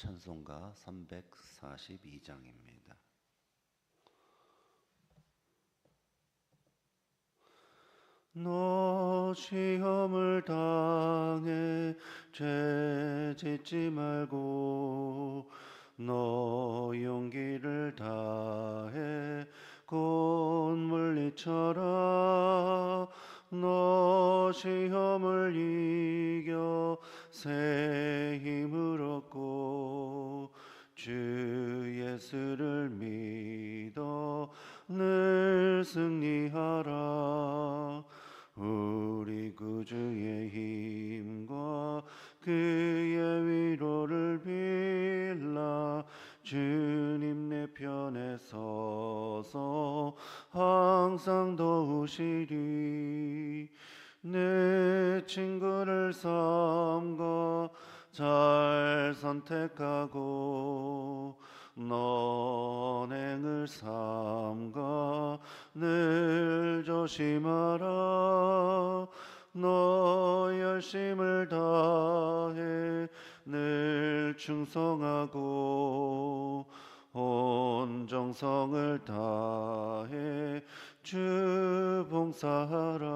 찬송가 342장입니다. 너 시험을 당해 죄 짓지 말고 너 용기를 다해 곧 물리쳐라 너 시험을 이겨 새 힘을 얻고 주 예수를 믿어 늘 승리하라. 우리 구주의 힘과 그의 위로를 빌라. 주님 내 편에 서서 항상 도우시리. 내 친구를 삼 선택하고 너행을 삼가 늘 조심하라. 너 열심을 다해 늘 충성하고 온 정성을 다해 주 봉사하라.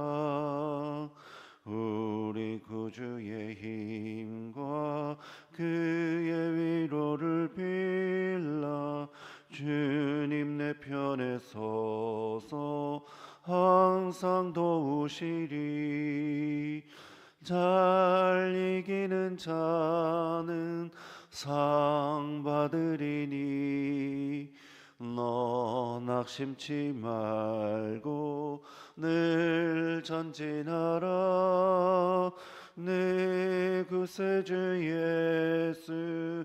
우리 구주의 힘과 그 주님 내 편에 서서 항상 도우시리. 잘 이기는 자는 상 받으리니 너 낙심치 말고 늘 전진하라. 내 구세주 예수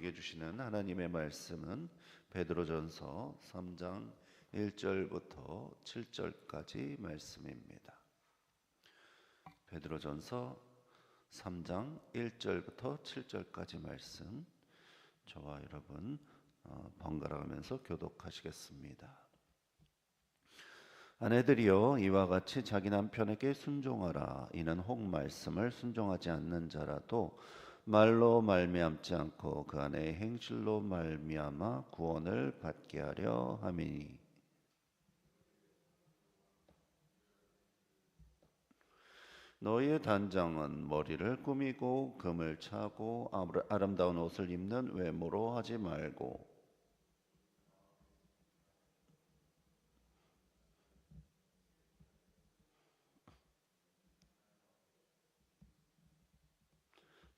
우리에게 주시는 하나님의 말씀은 베드로전서 3장 1절부터 7절까지 말씀입니다. 베드로전서 3장 1절부터 7절까지 말씀 저와 여러분 어, 번갈아가면서 교독하시겠습니다. 아내들이여 이와 같이 자기 남편에게 순종하라 이는 혹 말씀을 순종하지 않는 자라도 말로 말미암지 않고 그 안에 행실로 말미암아 구원을 받게 하려 함이니. 너희의 단장은 머리를 꾸미고 금을 차고 아름다운 옷을 입는 외모로 하지 말고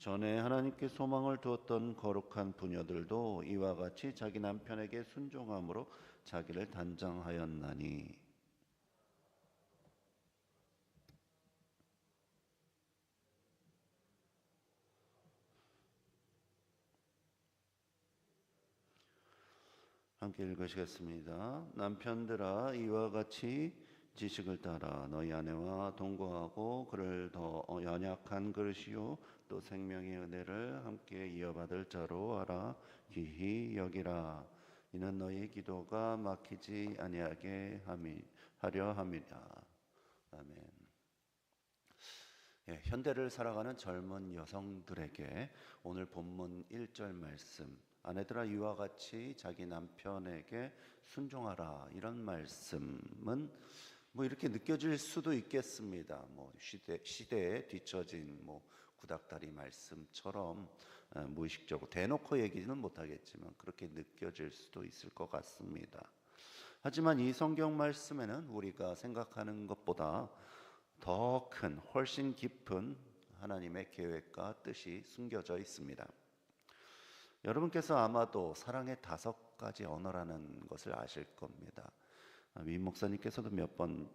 전에 하나님께 소망을 두었던 거룩한 부녀들도 이와 같이 자기 남편에게 순종함으로 자기를 단장하였나니 함께 읽으시겠습니다. 남편들아 이와 같이 지식을 따라 너희 아내와 동거하고 그를 더 연약한 그릇이요. 또 생명의 은혜를 함께 이어받을 자로 알아 기히 여기라. 이는 너희 기도가 막히지 아니하게 하려 함이라. 아멘. 예, 현대를 살아가는 젊은 여성들에게 오늘 본문 1절 말씀. 아내들아 이와 같이 자기 남편에게 순종하라. 이런 말씀은 뭐 이렇게 느껴질 수도 있겠습니다. 뭐 시대 시대에 뒤처진 뭐 구닥다리 말씀처럼 어, 무의식적으로 대놓고 얘기는 못하겠지만 그렇게 느껴질 수도 있을 것 같습니다. 하지만 이 성경 말씀에는 우리가 생각하는 것보다 더 큰, 훨씬 깊은 하나님의 계획과 뜻이 숨겨져 있습니다. 여러분께서 아마도 사랑의 다섯 가지 언어라는 것을 아실 겁니다. 민 목사님께서도 몇 번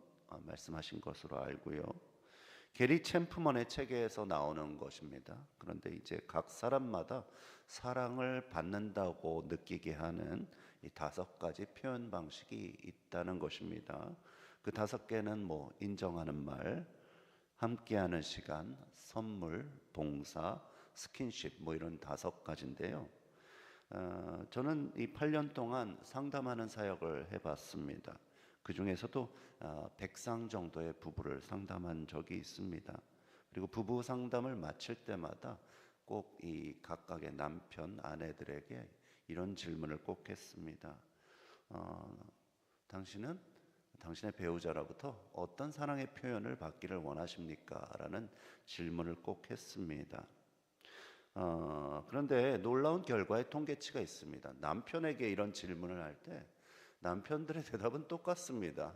말씀하신 것으로 알고요. 게리 챔프먼의 책에서 나오는 것입니다. 그런데 이제 각 사람마다 사랑을 받는다고 느끼게 하는 이 다섯 가지 표현 방식이 있다는 것입니다. 그 다섯 개는 뭐 인정하는 말, 함께하는 시간, 선물, 봉사, 스킨십 뭐 이런 다섯 가지인데요. 어, 저는 이 8년 동안 상담하는 사역을 해봤습니다. 그 중에서도 어, 100상 정도의 부부를 상담한 적이 있습니다. 그리고 부부 상담을 마칠 때마다 꼭 이 각각의 남편, 아내들에게 이런 질문을 꼭 했습니다. 어, 당신은 당신의 배우자로부터 어떤 사랑의 표현을 받기를 원하십니까? 라는 질문을 꼭 했습니다. 어, 그런데 놀라운 결과의 통계치가 있습니다. 남편에게 이런 질문을 할 때 남편들의 대답은 똑같습니다.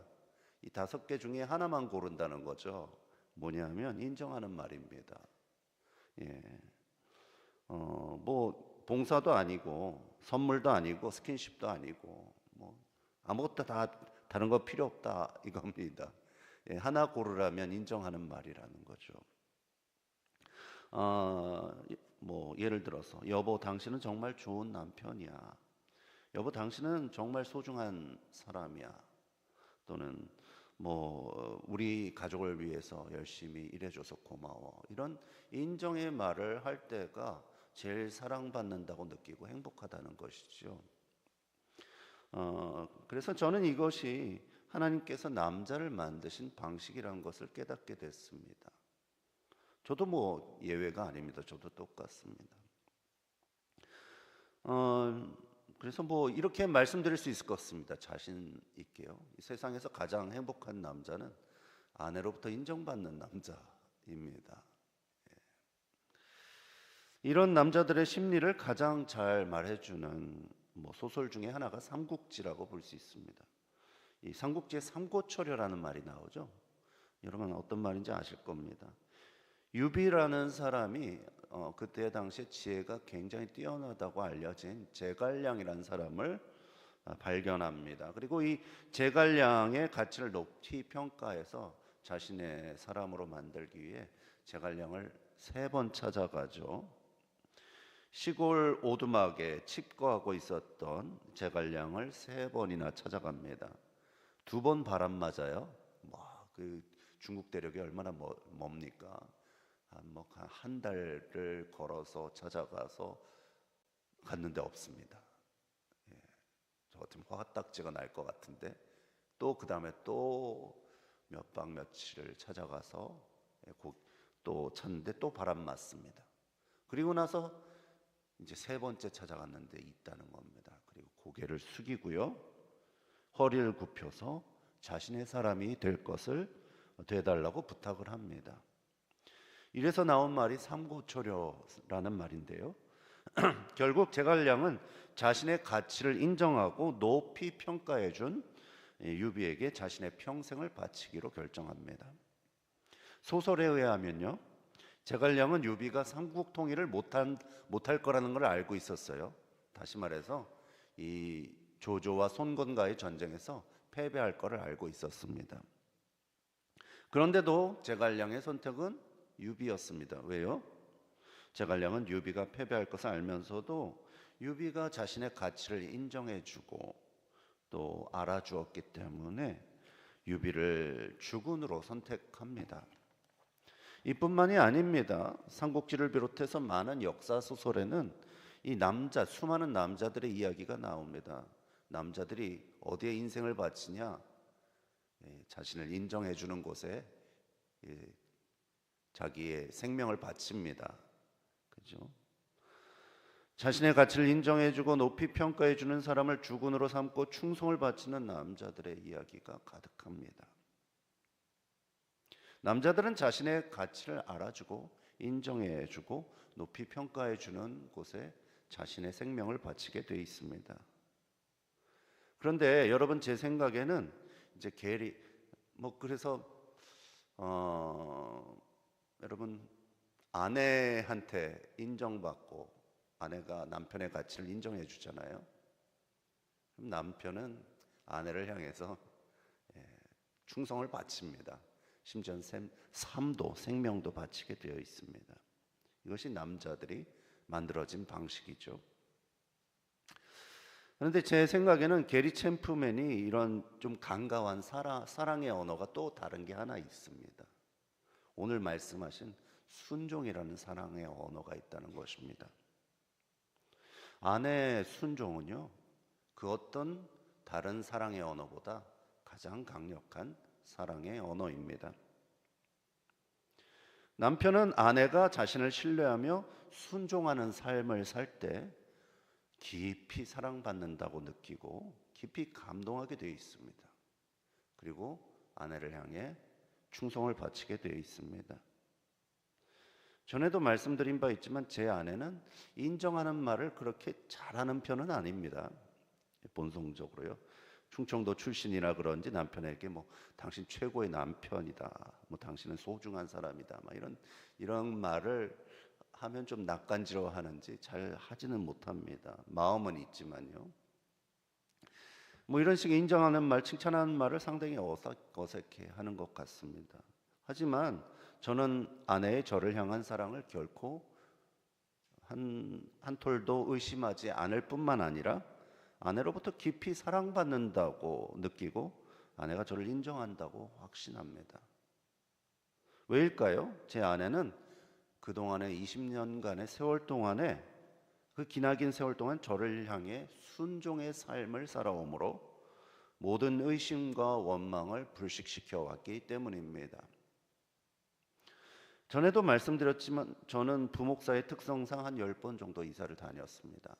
이 다섯 개 중에 하나만 고른다는 거죠. 뭐냐면 인정하는 말입니다. 예. 어, 뭐 봉사도 아니고 선물도 아니고 스킨십도 아니고 뭐 아무것도 다 다른 거 필요 없다 이겁니다. 예, 하나 고르라면 인정하는 말이라는 거죠. 어, 뭐 예를 들어서 여보 당신은 정말 좋은 남편이야. 여보 당신은 정말 소중한 사람이야. 또는 뭐 우리 가족을 위해서 열심히 일해줘서 고마워. 이런 인정의 말을 할 때가 제일 사랑받는다고 느끼고 행복하다는 것이죠. 어, 그래서 저는 이것이 하나님께서 남자를 만드신 방식이라는 것을 깨닫게 됐습니다. 저도 뭐 예외가 아닙니다. 저도 똑같습니다. 어, 그래서 뭐 이렇게 말씀드릴 수 있을 것 같습니다. 자신 있게요. 세상에서 가장 행복한 남자는 아내로부터 인정받는 남자입니다. 예. 이런 남자들의 심리를 가장 잘 말해주는 뭐 소설 중에 하나가 삼국지라고 볼 수 있습니다. 이 삼국지에 삼고초려라는 말이 나오죠. 여러분 어떤 말인지 아실 겁니다. 유비라는 사람이 어, 그때 당시에 지혜가 굉장히 뛰어나다고 알려진 제갈량이라는 사람을 아, 발견합니다. 그리고 이 제갈량의 가치를 높이 평가해서 자신의 사람으로 만들기 위해 제갈량을 세 번 찾아가죠. 시골 오두막에 칩거하고 있었던 제갈량을 세 번이나 찾아갑니다. 두 번 바람 맞아요. 뭐 그 중국 대륙이 얼마나 뭐, 뭡니까? 뭐한 달을 걸어서 찾아가서 갔는데 없습니다. 예, 저 같으면 화딱지가 날 것 같은데 또 그 다음에 또 몇 박 며칠을 찾아가서 예, 또 찾는데 또 바람 맞습니다. 그리고 나서 이제 세 번째 찾아갔는데 있다는 겁니다. 그리고 고개를 숙이고요. 허리를 굽혀서 자신의 사람이 될 것을 되달라고 부탁을 합니다. 이래서 나온 말이 삼고초려라는 말인데요. 결국 제갈량은 자신의 가치를 인정하고 높이 평가해 준 유비에게 자신의 평생을 바치기로 결정합니다. 소설에 의하면요. 제갈량은 유비가 삼국 통일을 못한 못할 거라는 걸 알고 있었어요. 다시 말해서 이 조조와 손건과의 전쟁에서 패배할 거를 알고 있었습니다. 그런데도 제갈량의 선택은 유비였습니다. 왜요? 제갈량은 유비가 패배할 것을 알면서도 유비가 자신의 가치를 인정해주고 또 알아주었기 때문에 유비를 주군으로 선택합니다. 이뿐만이 아닙니다. 삼국지를 비롯해서 많은 역사 소설에는 이 남자 수많은 남자들의 이야기가 나옵니다. 남자들이 어디에 인생을 바치냐? 예, 자신을 인정해 주는 곳에 예, 자기의 생명을 바칩니다. 그죠? 자신의 가치를 인정해 주고 높이 평가해 주는 사람을 주군으로 삼고 충성을 바치는 남자들의 이야기가 가득합니다. 남자들은 자신의 가치를 알아주고 인정해 주고 높이 평가해 주는 곳에 자신의 생명을 바치게 돼 있습니다. 그런데 여러분 제 생각에는 이제 계리 뭐 그래서 어 여러분 아내한테 인정받고 아내가 남편의 가치를 인정해 주잖아요. 그럼 남편은 아내를 향해서 예, 충성을 바칩니다. 심지어 샘- 삶도 생명도 바치게 되어 있습니다. 이것이 남자들이 만들어진 방식이죠. 그런데 제 생각에는 게리 챔프맨이 이런 좀 사랑, 사랑의 언어가 또 다른 게 하나 있습니다. 오늘 말씀하신 순종이라는 사랑의 언어가 있다는 것입니다. 아내의 순종은요, 그 어떤 다른 사랑의 언어보다 가장 강력한 사랑의 언어입니다. 남편은 아내가 자신을 신뢰하며 순종하는 삶을 살 때 깊이 사랑받는다고 느끼고 깊이 감동하게 되어 있습니다. 그리고 아내를 향해 충성을 바치게 되어 있습니다. 전에도 말씀드린 바 있지만 제 아내는 인정하는 말을 그렇게 잘하는 편은 아닙니다. 본성적으로요. 충청도 출신이라 그런지 남편에게 뭐 당신 최고의 남편이다. 뭐 당신은 소중한 사람이다. 막 이런 이런 말을 하면 좀 낯간지러워 하는지 잘 하지는 못합니다. 마음은 있지만요. 뭐 이런 식의 인정하는 말, 칭찬하는 말을 상당히 어색, 어색해 하는 것 같습니다. 하지만 저는 아내의 저를 향한 사랑을 결코 한, 한 톨도 의심하지 않을 뿐만 아니라 아내로부터 깊이 사랑받는다고 느끼고 아내가 저를 인정한다고 확신합니다. 왜일까요? 제 아내는 그동안의 20년간의 세월 동안에 그 기나긴 세월 동안 저를 향해 순종의 삶을 살아오므로 모든 의심과 원망을 불식시켜 왔기 때문입니다. 전에도 말씀드렸지만 저는 부목사의 특성상 한 10번 정도 이사를 다녔습니다.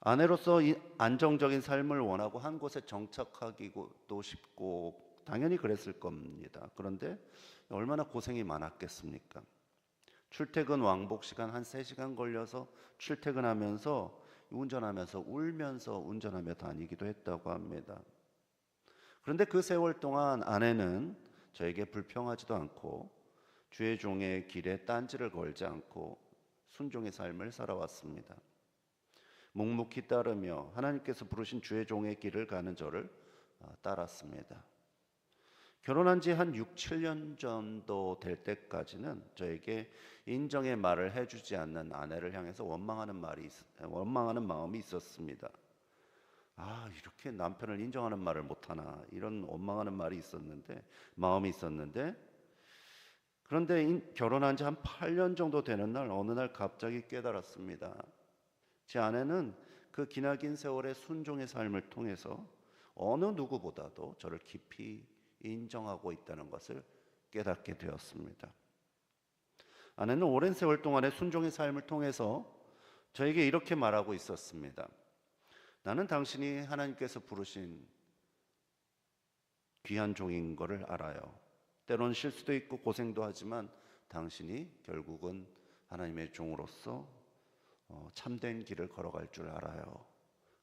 아내로서 이 안정적인 삶을 원하고 한 곳에 정착하기도 쉽고 당연히 그랬을 겁니다. 그런데 얼마나 고생이 많았겠습니까? 출퇴근 왕복 시간 한 3시간 걸려서 출퇴근하면서 운전하면서 울면서 운전하며 다니기도 했다고 합니다. 그런데 그 세월 동안 아내는 저에게 불평하지도 않고 주의 종의 길에 딴지를 걸지 않고 순종의 삶을 살아왔습니다. 묵묵히 따르며 하나님께서 부르신 주의 종의 길을 가는 저를 어, 따랐습니다. 결혼한 지 한 6, 7년 정도 될 때까지는 저에게 인정의 말을 해주지 않는 아내를 향해서 원망하는 말이 있- 원망하는 마음이 있었습니다. 아 이렇게 남편을 인정하는 말을 못하나 이런 원망하는 말이 있었는데 마음이 있었는데 그런데 인- 결혼한 지 한 8년 정도 되는 날 어느 날 갑자기 깨달았습니다. 제 아내는 그 기나긴 세월의 순종의 삶을 통해서 어느 누구보다도 저를 깊이 인정하고 있다는 것을 깨닫게 되었습니다. 아내는 오랜 세월 동안의 순종의 삶을 통해서 저에게 이렇게 말하고 있었습니다. 나는 당신이 하나님께서 부르신 귀한 종인 것을 알아요. 때론 실수도 있고 고생도 하지만 당신이 결국은 하나님의 종으로서 어, 참된 길을 걸어갈 줄 알아요.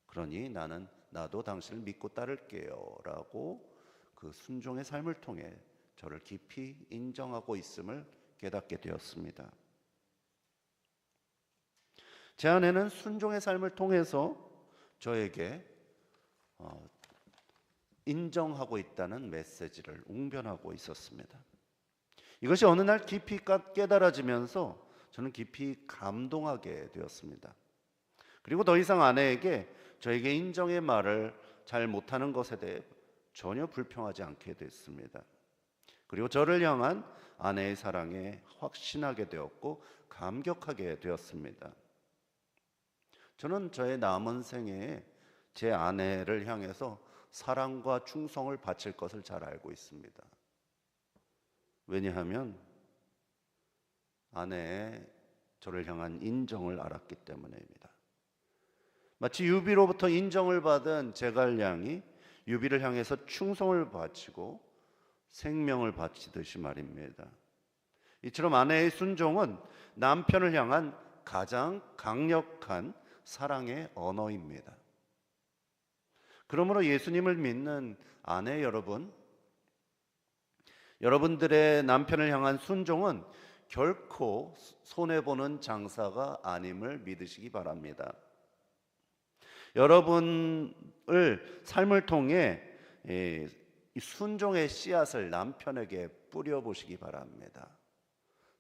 그러니 나는 나도 당신을 믿고 따를게요라고 그 순종의 삶을 통해 저를 깊이 인정하고 있음을 깨닫게 되었습니다. 제 아내는 순종의 삶을 통해서 저에게 어, 인정하고 있다는 메시지를 웅변하고 있었습니다. 이것이 어느 날 깊이 깨- 깨달아지면서 저는 깊이 감동하게 되었습니다. 그리고 더 이상 아내에게 저에게 인정의 말을 잘 못하는 것에 대해 전혀 불평하지 않게 됐습니다. 그리고 저를 향한 아내의 사랑에 확신하게 되었고 감격하게 되었습니다. 저는 저의 남은 생애에 제 아내를 향해서 사랑과 충성을 바칠 것을 잘 알고 있습니다. 왜냐하면 아내의 저를 향한 인정을 알았기 때문입니다. 마치 유비로부터 인정을 받은 제갈량이 유비를 향해서 충성을 바치고 생명을 바치듯이 말입니다. 이처럼 아내의 순종은 남편을 향한 가장 강력한 사랑의 언어입니다. 그러므로 예수님을 믿는 아내 여러분, 여러분들의 남편을 향한 순종은 결코 손해보는 장사가 아님을 믿으시기 바랍니다. 여러분을 삶을 통해 순종의 씨앗을 남편에게 뿌려보시기 바랍니다.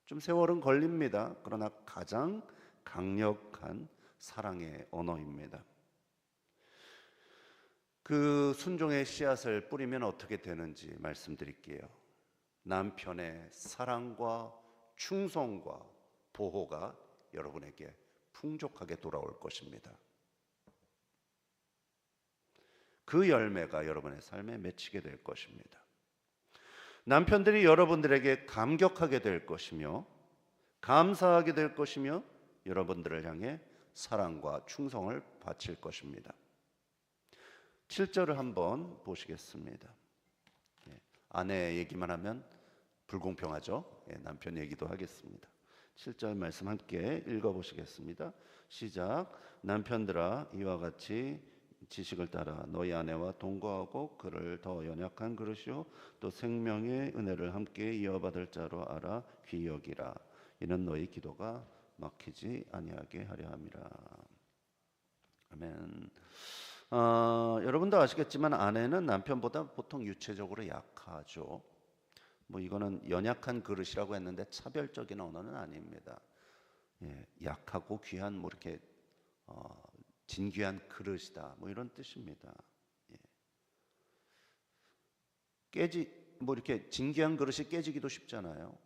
좀 세월은 걸립니다. 그러나 가장 강력한 사랑의 언어입니다. 그 순종의 씨앗을 뿌리면 어떻게 되는지 말씀드릴게요. 남편의 사랑과 충성과 보호가 여러분에게 풍족하게 돌아올 것입니다. 그 열매가 여러분의 삶에 맺히게 될 것입니다. 남편들이 여러분들에게 감격하게 될 것이며 감사하게 될 것이며 여러분들을 향해 사랑과 충성을 바칠 것입니다. 7절을 한번 보시겠습니다. 예, 아내 얘기만 하면 불공평하죠. 예, 남편 얘기도 하겠습니다. 7절 말씀 함께 읽어 보시겠습니다. 시작. 남편들아 이와 같이 지식을 따라 너희 아내와 동거하고 그를 더 연약한 그릇이요 또 생명의 은혜를 함께 이어받을 자로 알아 귀히 여기라 이는 너희 기도가 막히지 아니하게 하려 함이라 아멘. 어, 여러분도 아시겠지만 아내는 남편보다 보통 유체적으로 약하죠. 뭐 이거는 연약한 그릇이라고 했는데 차별적인 언어는 아닙니다. 예, 약하고 귀한 뭐 이렇게 어, 진귀한 그릇이다. 뭐 이런 뜻입니다. 예. 깨지 뭐 이렇게 진귀한 그릇이 깨지기도 쉽잖아요.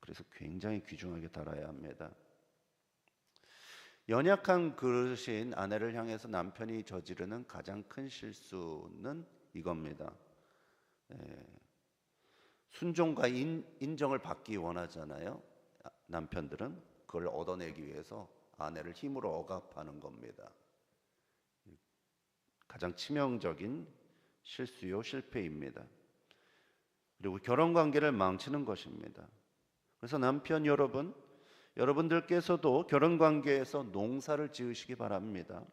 그래서 굉장히 귀중하게 달아야 합니다. 연약한 그릇인 아내를 향해서 남편이 저지르는 가장 큰 실수는 이겁니다. 예. 순종과 인, 인정을 받기 원하잖아요. 남편들은 그걸 얻어내기 위해서 아내를 힘으로 억압하는 겁니다. 가장 치명적인 실수요 실패입니다. 그리고 결혼 관계를 망치는 것입니다. 그래서 남편 여러분, 여러분들께서도 결혼 관계에서 농사를 지으시기 바랍니다.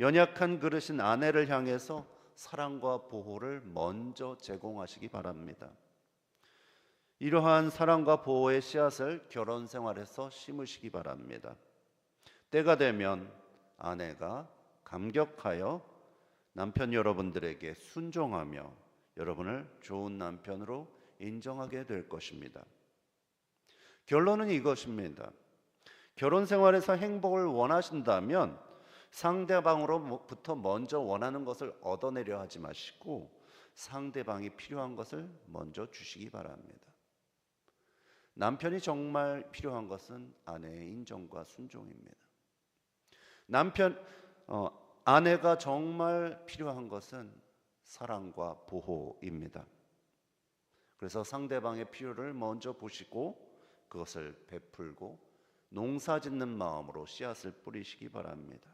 연약한 그릇인 아내를 향해서 사랑과 보호를 먼저 제공하시기 바랍니다. 이러한 사랑과 보호의 씨앗을 결혼 생활에서 심으시기 바랍니다. 때가 되면 아내가 감격하여 남편 여러분들에게 순종하며 여러분을 좋은 남편으로 인정하게 될 것입니다. 결론은 이것입니다. 결혼 생활에서 행복을 원하신다면 상대방으로부터 먼저 원하는 것을 얻어내려 하지 마시고 상대방이 필요한 것을 먼저 주시기 바랍니다. 남편이 정말 필요한 것은 아내의 인정과 순종입니다. 남편 어, 아내가 정말 필요한 것은 사랑과 보호입니다. 그래서 상대방의 필요를 먼저 보시고 그것을 베풀고 농사 짓는 마음으로 씨앗을 뿌리시기 바랍니다.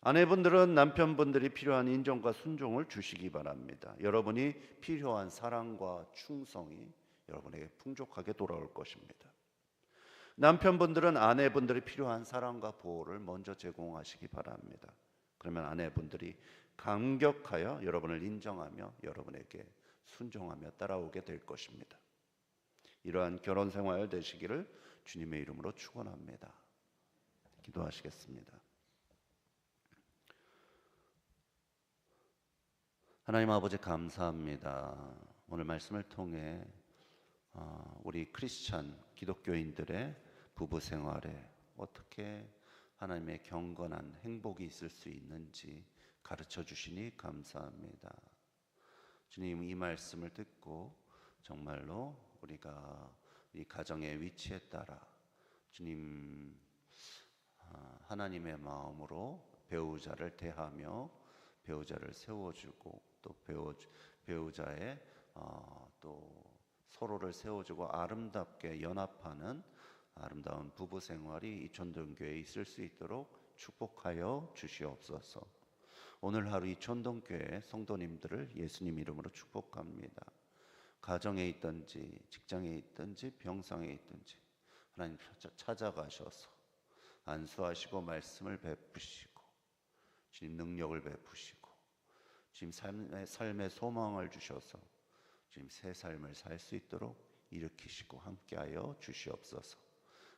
아내분들은 남편분들이 필요한 인정과 순종을 주시기 바랍니다. 여러분이 필요한 사랑과 충성이 여러분에게 풍족하게 돌아올 것입니다. 남편분들은 아내분들이 필요한 사랑과 보호를 먼저 제공하시기 바랍니다. 그러면 아내분들이 감격하여 여러분을 인정하며 여러분에게 순종하며 따라오게 될 것입니다. 이러한 결혼 생활 되시기를 주님의 이름으로 축원합니다. 기도하시겠습니다. 하나님 아버지 감사합니다. 오늘 말씀을 통해 어, 우리 크리스찬 기독교인들의 부부 생활에 어떻게 하나님의 경건한 행복이 있을 수 있는지 가르쳐 주시니 감사합니다. 주님 이 말씀을 듣고 정말로 우리가 이 가정의 위치에 따라 주님 아, 하나님의 마음으로 배우자를 대하며 배우자를 세워주고 또 배우, 배우자의 어, 또 서로를 세워주고 아름답게 연합하는 아름다운 부부 생활이 이 전동교회에 있을 수 있도록 축복하여 주시옵소서. 오늘 하루 이 전동교회 성도님들을 예수님 이름으로 축복합니다. 가정에 있든지 직장에 있든지 병상에 있든지 하나님 찾아- 찾아가셔서 안수하시고 말씀을 베푸시고 주님 능력을 베푸시고 주님 삶의, 삶의 소망을 주셔서 주님 새 삶을 살 수 있도록 일으키시고 함께하여 주시옵소서.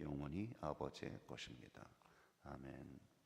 영원히 아버지의 것입니다. 아멘.